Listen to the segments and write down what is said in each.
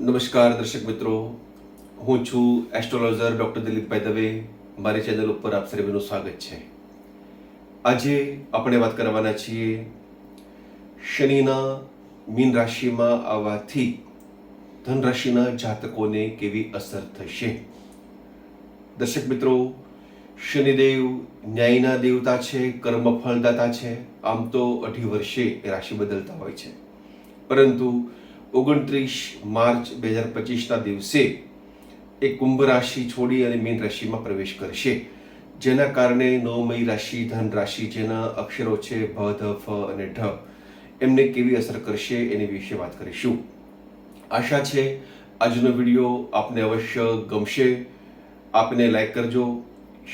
નમસ્કાર દર્શક મિત્રો. હું છું એસ્ટ્રોલોજર ડૉક્ટર દિલીપભાઈ દવે. મારી ચેનલ ઉપર આપ સર્વેનું સ્વાગત છે. આજે આપણે વાત કરવાના છીએ શનિના મીન રાશિમાં આવવાથી ધન રાશિના જાતકોને કેવી અસર થશે? દર્શક મિત્રો, શનિદેવ ન્યાયના દેવતા છે, કર્મ ફળદાતા છે. આમ તો અઢી વર્ષે એ રાશિ બદલતા હોય છે. પરંતુ ઓગણત્રીસ માર્ચ બે હજાર પચીસના દિવસે એ કુંભ રાશિ છોડી અને મીન રાશિમાં પ્રવેશ કરશે. જેના કારણે નવમય રાશિ, ધન રાશિ જેના અક્ષરો છે ભ, ધ, ફ અને ઢ, એમને કેવી અસર કરશે એની વિશે વાત કરીશું. આશા છે આજનો વીડિયો આપને અવશ્ય ગમશે. આપને લાઈક કરજો,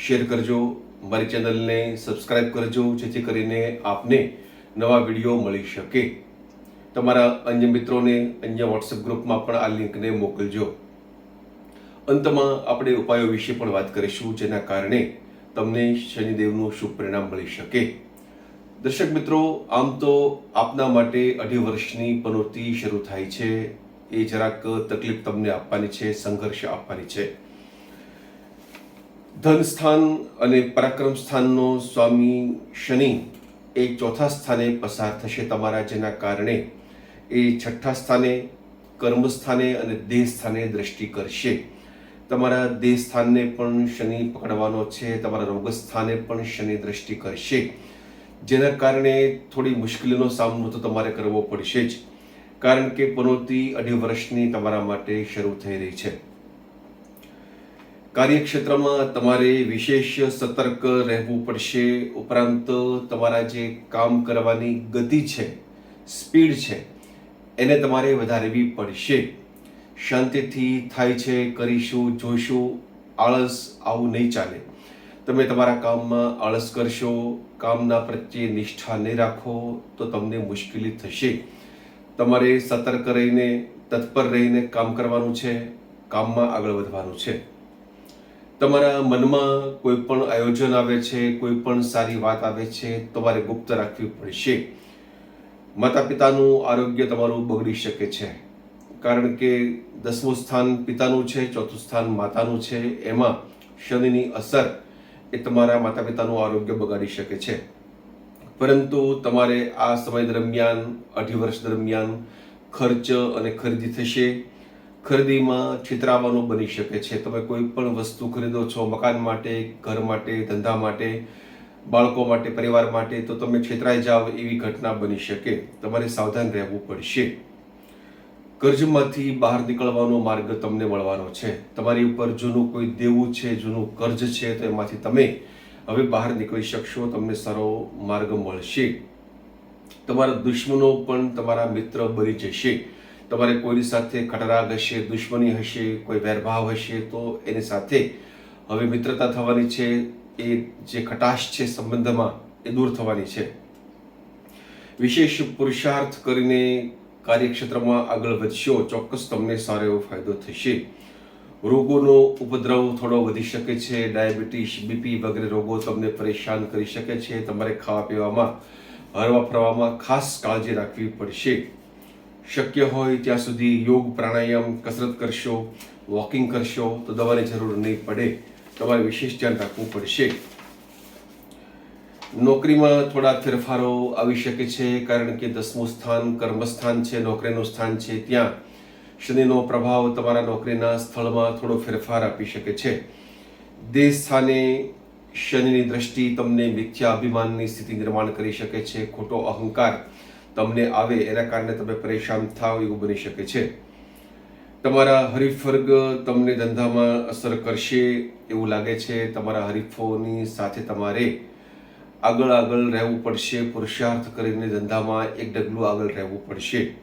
શેર કરજો, મારી ચેનલને સબસ્ક્રાઇબ કરજો, જેથી કરીને આપને નવા વીડિયો મળી શકે. તમારા અન્ય મિત્રોને અન્ય વોટ્સએપ ગ્રુપમાં પણ આ લિંકને મોકલજો. અંતમાં આપણે ઉપાયો વિશે પણ વાત કરીશું, જેના કારણે તમને શનિદેવનું શુભ પરિણામ મળી શકે. દર્શક મિત્રો, આમ તો આપના માટે અઢી વર્ષની પનોતી શરૂ થાય છે. એ જરાક તકલીફ તમને આપવાની છે, સંઘર્ષ આપવાની છે. ધન સ્થાન અને પરાક્રમ સ્થાનનો સ્વામી શનિ એ ચોથા સ્થાને પસાર થશે તમારા, જેના કારણે એ છઠ્ઠા સ્થાને કર્મસ્થાને અને દેહ સ્થાને દ્રષ્ટિ કરશે. તમારા દેહ સ્થાનને પણ શનિ પકડવાનો છે, તમારા રોગ સ્થાને પણ શનિ દ્રષ્ટિ કરશે. જેના કારણે થોડી મુશ્કેલીનો સામનો તો તમારે કરવો પડશે જ. કારણ કે પનોતી અઢી વર્ષની તમારા માટે શરૂ થઈ રહી છે. કાર્યક્ષેત્રમાં તમારે વિશેષ સતર્ક રહેવું પડશે. ઉપરાંત તમારા જે કામ કરવાની ગતિ છે, સ્પીડ છે એને તમારે વધારવી પડશે. શાંતિથી થાય છે, કરીશું, જોઈશું, આળસ આવું નહીં ચાલે. તમે તમારા કામમાં આળસ કરશો, કામના પ્રત્યે નિષ્ઠા નહીં રાખો, તો તમને મુશ્કેલી થશે. તમારે સતર્ક રહીને, તત્પર રહીને કામ કરવાનું છે, કામમાં આગળ વધવાનું છે. તમારા મનમાં કોઈ પણ આયોજન આવે છે, કોઈ પણ સારી વાત આવે છે, તમારે ગુપ્ત રાખવી પડશે. માતા પિતાનું આરોગ્ય તમારું બગડી શકે છે. કારણ કે દસમું સ્થાન પિતાનું છે, ચોથું સ્થાન માતાનું છે. એમાં શનિની અસર એ તમારા માતા પિતાનું આરોગ્ય બગાડી શકે છે. પરંતુ તમારે આ સમય દરમિયાન, અઢી વર્ષ દરમિયાન ખર્ચ અને ખરીદી થશે. ખરીદીમાં છેતરાવાનું બની શકે છે. તમે કોઈ પણ વસ્તુ ખરીદો છો, મકાન માટે, ઘર માટે, ધંધા માટે બાળકો માટે, પરિવાર માટે તો તમે છેતરાઈ જાઓ એવી ઘટના બની શકે. તમારે સાવધાન રહેવું પડશે. કર્જમાંથી બહાર નીકળવાનો માર્ગ તમને મળવાનો છે. તમારી ઉપર જૂનું કોઈ દેવું છે, જૂનું કર્જ છે, તો એમાંથી તમે હવે બહાર નીકળી શકશો, તમને સારો માર્ગ મળશે. તમારા દુશ્મનો પણ તમારા મિત્ર બની જશે. તમારે કોઈની સાથે ખટરાગ હશે, દુશ્મની હશે, કોઈ વેરભાવ હશે, તો એની સાથે હવે મિત્રતા થવાની છે. એ જે ખટાશ છે સંબંધમાં એ દૂર થવાની છે. વિશેષ પુરુષાર્થ કરીને કાર્યક્ષેત્રમાં આગળ વધશો, ચોક્કસ તમને સારો એવો ફાયદો થશે. રોગોનો ઉપદ્રવ થોડો વધી શકે છે, ડાયાબિટીસ, બીપી વગેરે રોગો તમને પરેશાન કરી શકે છે. તમારે ખાવા પીવામાં, હરવા ફરવામાં ખાસ કાળજી રાખવી પડશે. શક્ય હોય ત્યાં સુધી યોગ પ્રાણાયામ કસરત કરશો, વોકિંગ કરશો તો દવાની જરૂર નહીં પડે. તમારે વિશેષ ધ્યાન રાખવું પડશે. નોકરીમાં થોડા ફેરફારો આવી શકે છે, કારણ કે દસમું સ્થાન કર્મસ્થાન છે, નોકરીનું સ્થાન છે, ત્યાં શનિનો પ્રભાવ તમારા નોકરીના સ્થળમાં થોડો ફેરફાર આપી શકે છે. દેહ સ્થાને શનિની દ્રષ્ટિ તમને મિથ્યા અભિમાનની સ્થિતિ નિર્માણ કરી શકે છે, ખોટો અહંકાર તમને આવે એના કારણે તમે પરેશાન થાવ એવું બની શકે છે. તમારા હરીફ વર્ગ તમને ધંધામાં અસર કરશે એવું લાગે છે. તમારા હરીફોની સાથે તમારે આગળ આગળ રહેવું પડશે. પુરુષાર્થ કરીને ધંધામાં એક ડગલું આગળ રહેવું પડશે.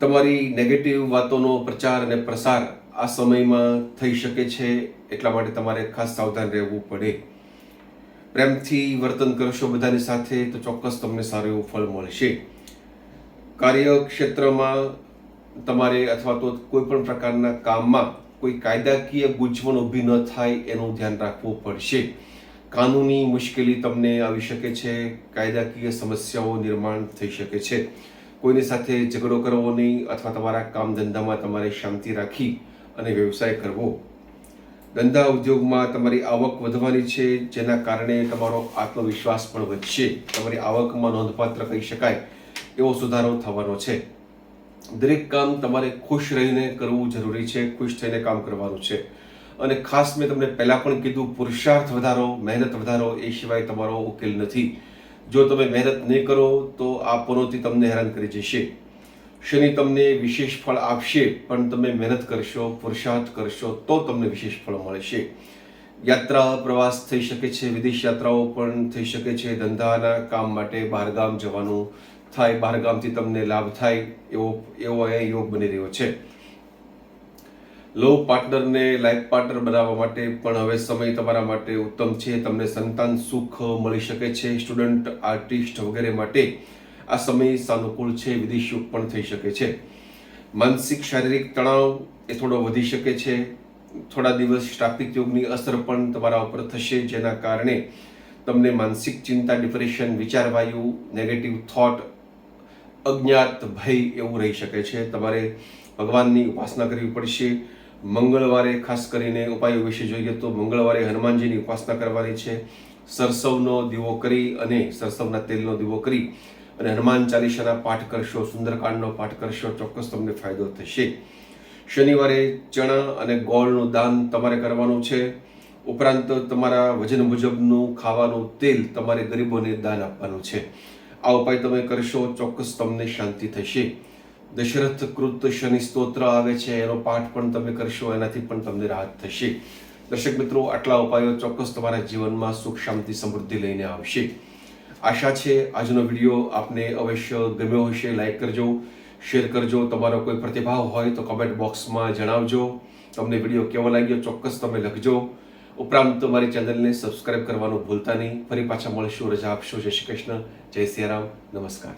તમારી નેગેટિવ વાતોનો પ્રચાર અને પ્રસાર આ સમયમાં થઈ શકે છે. એટલા માટે તમારે ખાસ સાવધાન રહેવું પડે. પ્રેમથી વર્તન કરશો બધાની સાથે તો ચોક્કસ તમને સારું એવું ફળ મળશે. કાર્યક્ષેત્રમાં તમારે અથવા તો કોઈ પણ પ્રકારના કામમાં કોઈ કાયદાકીય ગૂંચવણ ઊભી ન થાય એનું ધ્યાન રાખવું પડશે. કાનૂની મુશ્કેલી તમને આવી શકે છે, કાયદાકીય સમસ્યાઓ નિર્માણ થઈ શકે છે. કોઈની સાથે ઝઘડો કરવો નહીં અથવા તમારા કામ ધંધામાં તમારે શાંતિ રાખી અને વ્યવસાય કરવો. ધંધા ઉદ્યોગમાં તમારી આવક વધવાની છે, જેના કારણે તમારો આત્મવિશ્વાસ પણ વધશે. તમારી આવકમાં નોંધપાત્ર કહી શકાય એવો સુધારો થવાનો છે. દરેક કામ તમારે ખુશ રહીને કરવું જરૂરી છે, ખુશ થઈને કામ કરવાનું છે. અને ખાસ મેં તમને પહેલાં પણ કીધું, પુરુષાર્થ વધારો, મહેનત વધારો એ સિવાય તમારો ઉકેલ નથી. જો તમે મહેનત નહીં કરો, તો આ પનોતી તમને હેરાન કરી જશે. શનિ તમને વિશેષ ફળ આપશે, પણ તમે મહેનત કરશો, પુરુષાર્થ કરશો, તો તમને વિશેષ ફળ મળશે. યાત્રા, પ્રવાસ થઈ શકે છે, વિદેશ યાત્રાઓ પણ થઈ શકે છે, ધંધાના કામ માટે બહારગામ જવાનું થાય બહારગામથી તમને લાભ થાય, એવો એવો અહીંયા યોગ બની રહ્યો છે. લવ પાર્ટનરને લાઈફ પાર્ટનર બનાવવા માટે પણ હવે સમય તમારા માટે ઉત્તમ છે. તમને સંતાન, સુખ મળી શકે છે. સ્ટુડન્ટ આર્ટિસ્ટ વગેરે માટે આ સમય સાનુકૂળ છે. વિદેશ યોગ પણ થઈ શકે છે. માનસિક, શારીરિક તણાવ એ થોડો વધી શકે છે. થોડા દિવસ ટ્રાફિક યોગની અસર પણ તમારા ઉપર થશે, જેના કારણે તમને માનસિક ચિંતા ડિપ્રેશન વિચારવાયુ નેગેટિવ થોટ અજ્ઞાત ભય એવું રહી શકે છે. તમારે ભગવાનની ઉપાસના કરવી પડશે. મંગળવારે ખાસ કરીને ઉપાયો વિશે જોઈએ તો મંગળવારે હનુમાનજીની ઉપાસના કરવાની છે. સરસવનો દીવો કરી અને સરસવના તેલનો દીવો કરી અને હનુમાન ચાલીસાના પાઠ કરશો, સુંદરકાંડનો પાઠ કરશો, ચોક્કસ તમને ફાયદો થશે. શનિવારે ચણા અને ગોળનું દાન તમારે કરવાનું છે. ઉપરાંત તમારા વજન મુજબનું ખાવાનું તેલ તમારે ગરીબોને દાન આપવાનું છે. આ ઉપાય તમે કરશો, ચોક્કસ તમને શાંતિ થશે. દશરથ કૃત શનિ સ્તોત્ર આવે છે, એનો પાઠ પણ તમે કરશો, એનાથી પણ તમને રાહત થશે. દર્શક મિત્રો, આટલા ઉપાયો ચોક્કસ તમારા જીવનમાં સુખ, શાંતિ, સમૃદ્ધિ લઈને આવશે. આશા છે આજનો વીડિયો આપને અવશ્ય ગમ્યો હશે. લાઈક કરજો શેર કરજો. તમારો કોઈ પ્રતિભાવ હોય તો કમેન્ટ બોક્સમાં જણાવજો. તમને વીડિયો કેવો લાગ્યો, ચોક્કસ તમે લખજો. ઉપરાંત મારી ચેનલને સબસ્ક્રાઇબ કરવાનું ભૂલતા નહીં. ફરી પાછા મળીશું. રજા આપશો. જય શ્રી કૃષ્ણ. જય સિયારામ. નમસ્કાર.